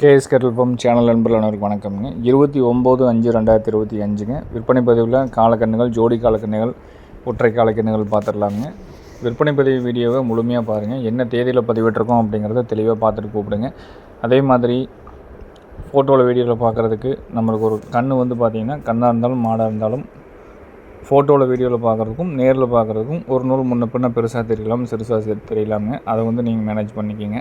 KS kettle pump channel நண்பர்கள் வணக்கம்ங்க. இருபத்தி ஒம்பது அஞ்சு ரெண்டாயிரத்தி இருபத்தி அஞ்சுங்க. விற்பனை பதிவில் காலக்கண்ணுகள் ஜோடி காலக்கண்ணுகள் ஒற்றை காலக்கண்ணுகள் பார்த்துடலாமுங்க. விற்பனை பதிவு வீடியோவை முழுமையாக பாருங்கள் என்ன தேதியில் பதிவிட்டிருக்கோம் அப்படிங்கிறத தெளிவாக பார்த்துட்டு கூப்பிடுங்க. அதே மாதிரி ஃபோட்டோவில் வீடியோவில் பார்க்குறதுக்கு நம்மளுக்கு ஒரு கண் வந்து பார்த்திங்கன்னா கண்ணாக இருந்தாலும் மாடாக இருந்தாலும் ஃபோட்டோவில் வீடியோவில் பார்க்குறதுக்கும் நேரில் பார்க்குறதுக்கும் ஒரு நூல் முன்ன பின்ன பெருசாக தெரியலாம் சிறுசாக தெரியலாமுங்க. அதை வந்து நீங்கள் மேனேஜ் பண்ணிக்கிங்க.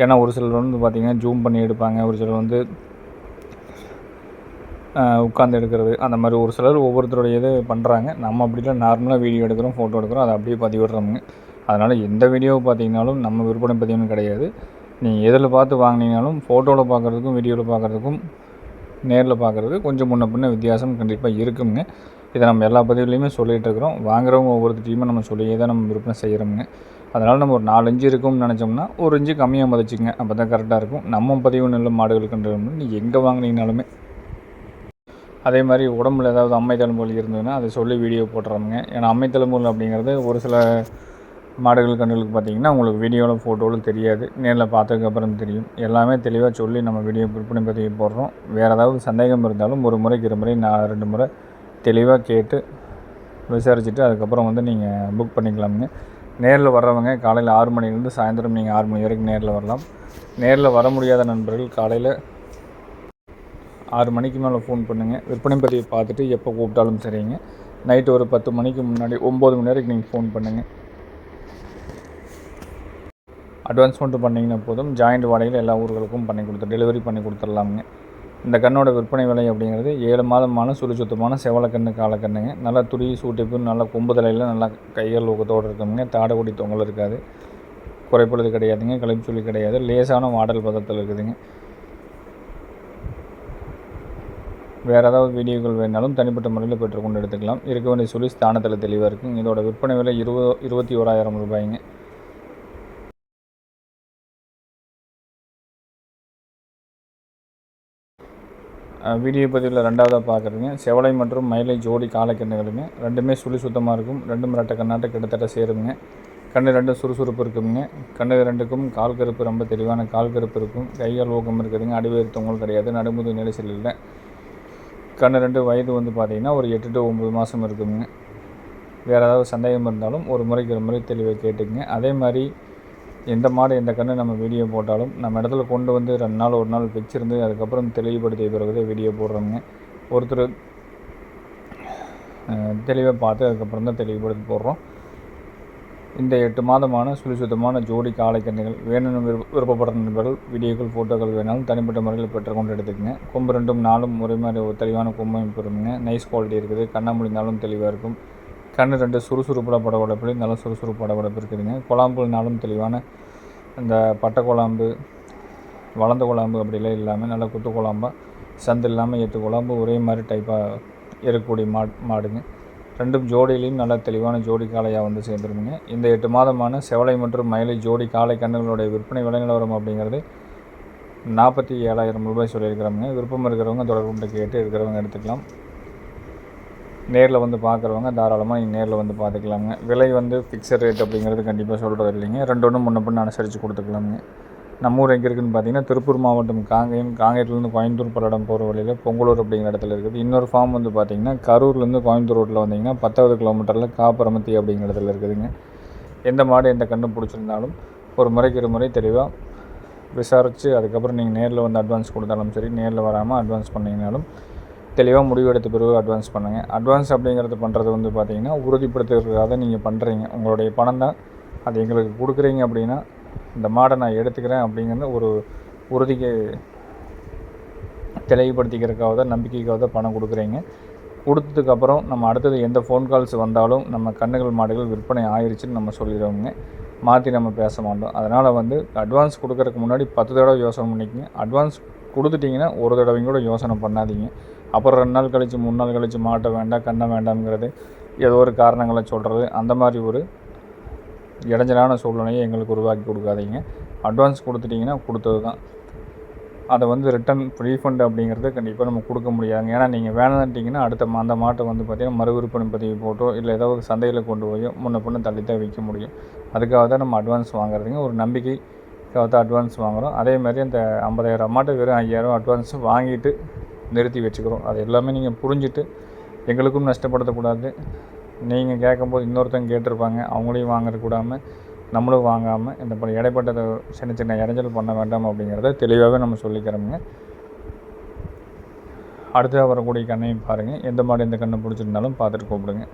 ஏன்னா ஒரு சிலர் வந்து பார்த்திங்கன்னா ஜூம் பண்ணி எடுப்பாங்க ஒரு சிலர் வந்து உட்காந்து எடுக்கிறது. அந்த மாதிரி ஒரு சிலர் ஒவ்வொருத்தருடைய இது பண்ணுறாங்க நம்ம அப்படிலாம் நார்மலாக வீடியோ எடுக்கிறோம் ஃபோட்டோ எடுக்கிறோம் அதை அப்படியே பதிவிடுறோமுங்க அதனால் எந்த வீடியோவை பார்த்தீங்கனாலும் நம்ம விற்பனை பதிவுன்னு கிடையாது. நீங்கள் எதில் பார்த்து வாங்கினீங்கனாலும் ஃபோட்டோவில் பார்க்குறதுக்கும் வீடியோவில் பார்க்குறதுக்கும் நேரில் பார்க்குறது கொஞ்சம் முன்ன பின்ன வித்தியாசம் கண்டிப்பாக இருக்குங்க. இதை நம்ம எல்லா பதிவுலையுமே சொல்லிகிட்டு இருக்கிறோம். வாங்குறவங்க ஒவ்வொருத்தையுமே நம்ம சொல்லியே தான் நம்ம விற்பனை செய்கிறோமுங்க அதனால் நம்ம ஒரு நாலு இன்ச்சு இருக்கும்னு நினச்சோம்னா ஒரு இன்ச்சு கம்மியாக மதிச்சுங்க அப்போ தான் கரெக்டாக இருக்கும். நம்ம பதிவு நல்ல மாடுகளுக்குன்ற நீங்கள் எங்கே வாங்கினீங்கனாலுமே. அதே மாதிரி உடம்புல ஏதாவது அம்மை தலைமுறை இருந்ததுன்னா அதை சொல்லி வீடியோ போட்டுறாங்க ஏன்னா அம்மை தலைமுறை அப்படிங்கிறது ஒரு சில மாடுகள் கண்ணுகளுக்கு பார்த்தீங்கன்னா உங்களுக்கு வீடியோவில் ஃபோட்டோவில் தெரியாது. நேரில் பார்த்ததுக்கப்புறம் தெரியும். எல்லாமே தெளிவாக சொல்லி நம்ம வீடியோ விற்பனை பதிவு போடுறோம். வேறு ஏதாவது சந்தேகம் இருந்தாலும் ஒரு முறைக்கு இரு முறை நான் ரெண்டு முறை தெளிவாக கேட்டு விசாரிச்சுட்டு அதுக்கப்புறம் வந்து நீங்கள் புக் பண்ணிக்கலாமுங்க. நேரில் வர்றவங்க காலையில் ஆறு மணிலேருந்து சாயந்தரம் நீங்கள் ஆறு மணி வரைக்கும் நேரில் வரலாம். நேரில் வர முடியாத நண்பர்கள் காலையில் ஆறு மணிக்கு மேலே ஃபோன் பண்ணுங்கள் விற்பனை பதிவை பார்த்துட்டு எப்போ கூப்பிட்டாலும் சரிங்க. நைட்டு ஒரு பத்து மணிக்கு முன்னாடி ஒம்பது மணி வரைக்கும் நீங்கள் ஃபோன் பண்ணுங்கள் அட்வான்ஸ் மட்டும் பண்ணிங்கன்னா போதும். ஜாயிண்ட் வாடகையில் எல்லா ஊர்களுக்கும் பண்ணி கொடுத்து டெலிவரி பண்ணி கொடுத்துடலாமுங்க. இந்த கண்ணோட விற்பனை விலை அப்படிங்கிறது ஏழு மாதமான சுழி சுத்தமான செவலக்கண்ணு காலக்கண்ணுங்க நல்லா துடி சூட்டிப்பு நல்லா கொம்பு தலையில் நல்லா கைகள் ஊக்கத்தோடு இருக்குங்க தாடகுடி தொங்கல் இருக்காது. குறைப்பொழுது கிடையாதுங்க. கழிப்பு கிடையாது. லேசான மாடல் பதத்தில் இருக்குதுங்க. வேறு ஏதாவது வீடியோக்கள் வேணாலும் தனிப்பட்ட முறையில் பெற்றுக்கொண்டு எடுத்துக்கலாம். இருக்க வேண்டிய சொல்லி ஸ்தானத்தில் தெளிவாக இருக்குங்க. இதோட விற்பனை விலை இருபது இருபத்தி ஓராயிரம் ரூபாய்ங்க. வீடியோ பதிவில் ரெண்டாவதாக பார்க்குறீங்க செவலை மற்றும் மயிலை ஜோடி காலக்கண்ணுகளுங்க. ரெண்டுமே சுழி சுத்தமாக இருக்கும். ரெண்டும் ரெட்டை கண்ணாட்ட கிட்டத்தட்ட சேருங்க கண்ணு ரெண்டும் சுறுசுறுப்பு இருக்குங்க. கண்ணு ரெண்டுக்கும் கால் கருப்பு ரொம்ப தெளிவான கால் கருப்பு இருக்கும். கையால் ஊக்கம் இருக்குதுங்க. அடிவேறு தொங்கல் கிடையாது. நடுமுது நிலைச்சல் இல்லை கண்ணு ரெண்டு வயது வந்து பார்த்திங்கன்னா ஒரு எட்டு டு ஒம்பது மாதம் இருக்குங்க. வேறு ஏதாவது சந்தேகம் இருந்தாலும் ஒரு முறைக்கு ஒரு முறை தெளிவாக கேட்டுக்குங்க. அதே மாதிரி எந்த மாடு எந்த கன்று நம்ம வீடியோ போட்டாலும் நம்ம இடத்துல கொண்டு வந்து ரெண்டு நாள் ஒரு நாள் வச்சுருந்து அதுக்கப்புறம் தெளிவுபடுத்திய பிறகு வீடியோ போடுறோங்க ஒருத்தர் தெளிவாக பார்த்து அதுக்கப்புறம் தான் தெளிவுபடுத்தி போடுறோம். இந்த எட்டு மாதமான சுழி சுத்தமான ஜோடி காளைக்கன்றுகள் வேணும்னு விருப்ப விருப்பப்படுற நண்பர்கள் வீடியோக்கள் ஃபோட்டோக்கள் வேணாலும் தனிப்பட்ட முறையில் பெற்றுக்கொண்டு எடுத்துக்கங்க. கொம்பு ரெண்டும் நாலும் ஒரே மாதிரி ஒரு தெளிவான கொம்பு அமைப்பு இருக்குங்க நைஸ் குவாலிட்டி இருக்குது. கண்ணா முடிந்தாலும் தெளிவாக இருக்கும். கண் ரெண்டு சுறுசுறுப்பில் படபடப்பு நல்லா சுறுசுறுப்பு படபடப்பு இருக்குதுங்க குழாம்புனாலும் தெளிவான இந்த பட்டை குழம்பு வளர்ந்த குழம்பு அப்படிலாம் இல்லாமல் நல்லா குத்து குழம்பாக சந்து இல்லாமல் எட்டு குழம்பு ஒரே மாதிரி டைப்பாக இருக்கக்கூடிய மா மாடுங்க. ரெண்டும் ஜோடியிலையும் நல்ல தெளிவான ஜோடி காளையாக வந்து சேர்ந்துருமுங்க இந்த எட்டு மாதமான செவலை மற்றும் மயிலை ஜோடி காளை கண்ணுகளுடைய விற்பனை விலை நிலவரம் அப்படிங்கிறது நாற்பத்தி ஏழாயிரம் ரூபாய் சொல்லியிருக்கிறவங்க விருப்பம் இருக்கிறவங்க தொடர்பு கேட்டு இருக்கிறவங்க எடுத்துக்கலாம். நேரில் வந்து பார்க்குறவங்க தாராளமாக நீங்கள் நேரில் வந்து பார்த்துக்கலாங்க விலை வந்து ஃபிக்ஸட் ரேட் அப்படிங்கிறது கண்டிப்பாக சொல்கிறது இல்லைங்க. ரெண்டு ஒன்று முன்ன பின்ன அனுசரித்து கொடுத்துக்கலாங்க நம்ம ஊர் எங்கே இருக்குதுன்னு பார்த்தீங்கன்னா திருப்பூர் மாவட்டம் காங்கேயம் காங்கேயத்துலேருந்து கோயம்புத்தூர் பல்லடம் போகிற வழியில் பொங்கலூர் அப்படிங்கிற இடத்துல இருக்குது. இன்னொரு ஃபார்ம் வந்து பார்த்திங்கன்னா கரூர்லேருந்து கோயம்புத்தூர் ரோட்டில் வந்தீங்கன்னா பத்தாவது கிலோமீட்டரில் காப்பரமத்தி அப்படிங்கிற இடத்துல இருக்குதுங்க. எந்த மாடு எந்த கன்று பிடிச்சிருந்தாலும் ஒரு முறைக்கு ஒரு முறை தெளிவாக விசாரித்து அதுக்கப்புறம் நீங்கள் நேரில் வந்து அட்வான்ஸ் கொடுத்தாலும் சரி நேரில் வராமல் அட்வான்ஸ் பண்ணிங்கனாலும் தெளிவாக முடிவு எடுத்த பிறகு அட்வான்ஸ் பண்ணுங்கள் அட்வான்ஸ் அப்படிங்கிறது பண்ணுறது வந்து பார்த்திங்கன்னா உறுதிப்படுத்துறதுக்காக நீங்கள் பண்ணுறீங்க உங்களுடைய பணம் தான். அது எங்களுக்கு கொடுக்குறீங்க அப்படின்னா இந்த மாடை நான் எடுத்துக்கிறேன் அப்படிங்கிறது ஒரு உறுதிக்கு தெளிவுபடுத்திக்கிறதுக்காக தான் நம்பிக்கைக்காக தான் பணம் கொடுக்குறீங்க. கொடுத்ததுக்கப்புறம் நம்ம அடுத்தது எந்த ஃபோன் கால்ஸ் வந்தாலும் நம்ம கண்ணுகள் மாடுகள் விற்பனை ஆயிடுச்சுன்னு நம்ம சொல்லிடுவோங்க மாற்றி நம்ம பேச மாட்டோம். அதனால் வந்து அட்வான்ஸ் கொடுக்குறதுக்கு முன்னாடி பத்து தடவை யோசனை பண்ணிக்கங்க. அட்வான்ஸ் கொடுத்துட்டிங்கன்னா ஒரு தடவையும் கூட யோசனை பண்ணாதீங்க. அப்புறம் ரெண்டு நாள் கழித்து மூணு நாள் கழித்து மாட்ட வேண்டாம் கண்ணை வேண்டாம்ங்கிறது ஏதோ ஒரு காரணங்களை சொல்கிறது அந்த மாதிரி ஒரு இடைஞ்சலான சூழ்நிலையை எங்களுக்கு உருவாக்கி கொடுக்காதீங்க. அட்வான்ஸ் கொடுத்துட்டிங்கன்னா கொடுத்தது தான் அதை வந்து ரிட்டன் ரீஃபண்ட் அப்படிங்கிறது கண்டிப்பாக நம்ம கொடுக்க முடியாதுங்க. ஏன்னா நீங்கள் வேணான்ட்டிங்கன்னா அடுத்த அந்த மாட்டை வந்து பார்த்திங்கன்னா மறு விற்பனை பதிவு போட்டோ இல்லை ஏதோ ஒரு சந்தையில் கொண்டு போய் முன்ன பொண்ணு தள்ளி தான் விற்க முடியும். அதுக்காக தான் நம்ம அட்வான்ஸ் வாங்குறதுங்க. ஒரு நம்பிக்கை தான் அட்வான்ஸ் வாங்குகிறோம் அதே மாதிரி அந்த ஐம்பதாயிரம் மாட்டை வெறும் ஐயாயிரம் அட்வான்ஸும் வாங்கிட்டு நிறுத்தி வச்சுக்கிறோம். அது எல்லாமே நீங்கள் புரிஞ்சுட்டு எங்களுக்கும் நஷ்டப்படுத்தக்கூடாது. நீங்கள் கேட்கும்போது இன்னொருத்தங்க கேட்டிருப்பாங்க. அவங்களையும் வாங்கக்கூடாமல் நம்மளும் வாங்காமல் இந்த பல இடைப்பட்டதை சின்ன சின்ன இடைஞ்சல் பண்ண வேண்டாம் அப்படிங்கிறத தெளிவாகவே நம்ம சொல்லிக்கிறோமுங்க. அடுத்ததாக வரக்கூடிய கண்ணையும் பாருங்கள் எந்த மாடு எந்த கண்ணை பிடிச்சிருந்தாலும் பார்த்துட்டு கூப்பிடுங்க.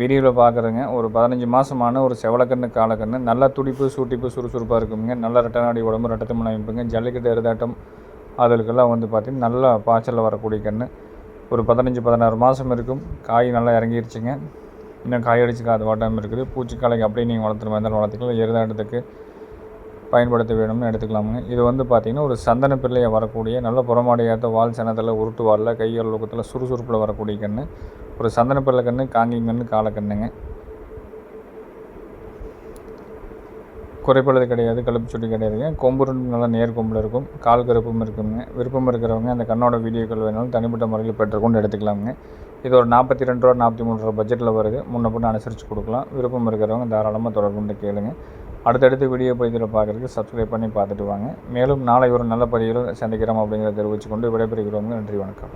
வீடியோவில் பார்க்குறேங்க ஒரு பதினஞ்சு மாதமான ஒரு செவலக்கண்ணு காலக்கண்ணு. நல்ல துடிப்பு சூட்டிப்பு சுறுசுறுப்பாக இருக்குங்க. நல்ல ரெட்டநாடி உடம்பு ரெட்டத்தமிழ் அமைப்புங்க. ஜல்லிக்கட்டு எருதாட்டம் அதுக்கெல்லாம் வந்து பார்த்திங்கன்னா நல்லா பாய்ச்சலில் வரக்கூடிய கன்று ஒரு பதினஞ்சு பதினாறு மாதம் இருக்கும். காய் நல்லா இறங்கிருச்சுங்க. இன்னும் காய் அடிச்சு காது வாட்டாமல் இருக்குது. பூச்சிக்காலைக்கு அப்படியே நீங்கள் வளர்த்துற மாதிரி இருந்தாலும் வளர்த்துக்கலாம். எருதாட்டத்துக்கு பயன்படுத்த வேணும்னு எடுத்துக்கலாமுங்க. இது வந்து பார்த்திங்கன்னா ஒரு சந்தன பிள்ளையை வரக்கூடிய நல்ல புறமாடியாத்த வால் சனத்தில் உருட்டு வாலில் கையல் லோகத்தில் சுறுசுறுப்பில் வரக்கூடிய கன்று ஒரு சந்தனப்பிள்ளை கன்று காங்கிங் கன்று காலக்கண்ணுங்க குறைப்பழுது கிடையாது கழுப்பு சுட்டி கிடையாதுங்க கொம்பு நல்லா நேர் கொம்பில் இருக்கும் கால் கருப்பும் இருக்குங்க. விருப்பம் இருக்கிறவங்க அந்த கண்ணோட வீடியோக்கள் வேணாலும் தனிப்பட்ட முறையில் பெற்றுக்கொண்டு எடுத்துக்கலாமுங்க. இது ஒரு நாற்பத்தி ரெண்டு ரூபா நாற்பத்தி மூணு ரூபா பட்ஜெட்டில் வருது. முன்ன பொண்ணு அனுசரித்து கொடுக்கலாம். விருப்பம் இருக்கிறவங்க தாராளமாக தொடர்பு கொண்டு கேளுங்க. அடுத்தடுத்து வீடியோ பதிவில் பார்க்குறதுக்கு சப்ஸ்கிரைப் பண்ணி பார்த்துட்டு வாங்க. மேலும் நாளை ஒரு நல்ல பதிவில் சந்திக்கிறோம் அப்படிங்கிறத தெரிவித்துக்கொண்டு விடைபெறுகிறோங்க நன்றி வணக்கம்.